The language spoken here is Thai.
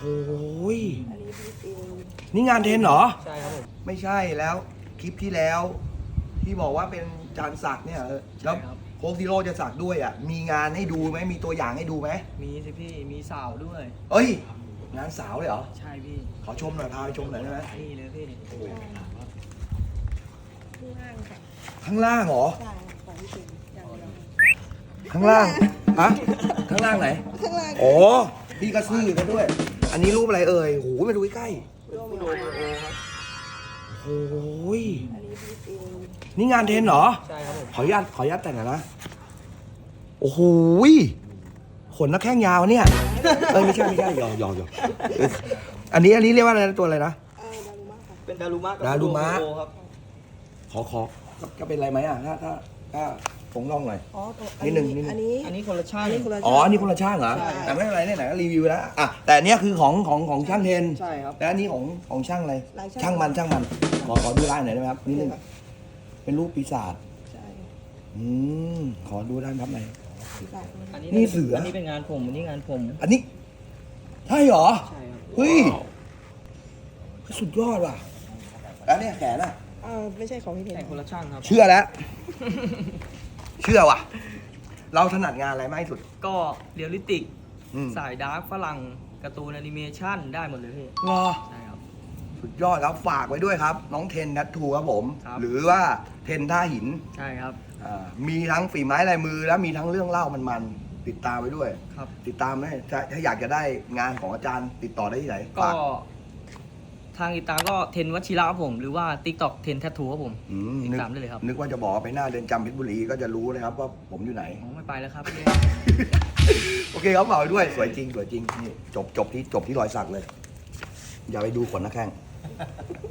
โอ้ยอันนี้พี่เองนี่งานเทรนเหรอ ใช่ครับผม ไม่ใช่แล้วคลิปที่แล้ว ที่บอกว่าเป็นจานสักเนี่ยเออแล้วใช่ครับ โค้กซีโร่จะสักด้วยอะ มีงานให้ดูไหมมีตัวอย่างให้ดูไหมมีสิพี่ มีสาวด้วย เอ้ย งานสาวเลยเหรอ ใช่พี่ ขอชมหน่อยพาไปชมหน่อยได้ไหมนี่เลยพี่ข้างล่างค่ะข้างล่างเหรอ ใช่ของพี่เองอย่างเดียวข้างล่างฮะข้างล่างไหนข้างล่างโอ้พี่ก็ซื้อกันด้วย อันนี้รูปอะไรเอ่ยโหมาดูใกล้โรมิโอๆโอ้ยอันนี้พี่เองนี่งานเทรนเหรอ ใช่ครับผมขออนุญาตขออนุญาตแต่งหน่อยนะ โอ้โหยขนนักแข้งยาวเนี่ยเอ้ยไม่ใช่ไม่ใช่หยอกหยอกหยอกเอออันนี้อันนี้เรียกว่าอะไรนะตัวอะไรนะ เออดารุมะค่ะเป็นดารุมะกับดารุมะ โอครับ ขอขอก็เป็นอะไรไหมอะถ้าถ้าถ้า ผงร่องหน่อย อ๋อตัวนิดหนึ่งนิดหนึ่งอันนี้ อันนี้คนละชาอัตินนี้คนละ อ๋ออันนี้คนละช่างเหรอ ใช่ แต่ไม่เป็นไรเนี่ยไหนก็รีวิวแล้วอะแต่อันเนี้ยคือของของของช่างเทนใช่ครับ แล้วอันนี้ของของช่างอะไร ลายช่างมันช่างมัน ขอขอดูลายหน่อยได้ไหมครับนิดนึงเป็นรูปปีศาจ ใช่อืม ขอดูด้านทับหน่อยพี่สาวอันนี้นี่เสืออัอั นนี้เป็นงานผมอันนี้งานผม อันนี้ ใช่เหรอ ใช่ครับ เฮ้ย สุดยอดว่ะ แล้วเนี่ยแขนอะ เออไม่ใช่ของพี่เทนแต่คนละช่างครับ เชื่อแล้ว เชื่อว่ะ เราถนัดงานอะไรมากที่สุด ก็เรียลลิติก อืม สายดาร์กฝรั่งการ์ตูนแอนิเมชันได้หมดเลยพี่รอ ใช่ครับ สุดยอดครับ ฝากไว้ด้วยครับ น้องเทนนัททูครับผม ครับ หรือว่าเทนท่าหินใช่ครับอ่ามีทั้งฝีไม้ลายมือ และมีทั้งเรื่องเล่ามันๆติดตามไว้ด้วย ครับ ติดตามไหมถ้าถ้าอยากจะได้งานของอาจารย์ติดต่อได้ที่ไหนก็ฝาก ทางติดตามก็เทนวัชิระครับผม หรือว่า TikTok เทนแททูครับผม อืมติดนึกตามได้เลยครับ นึกว่าจะบอกว่าไปหน้าเดินจำเพชรบุรีก็จะรู้นะครับว่าผมอยู่ไหน อ๋อไม่ไปแล้วครับพี่โอเคครับฝากไว้ด้วย สวยจริง สวยจริงนี่จบจบที่จบที่รอยสักเลย อย่าไปดูขนหน้าแข้ง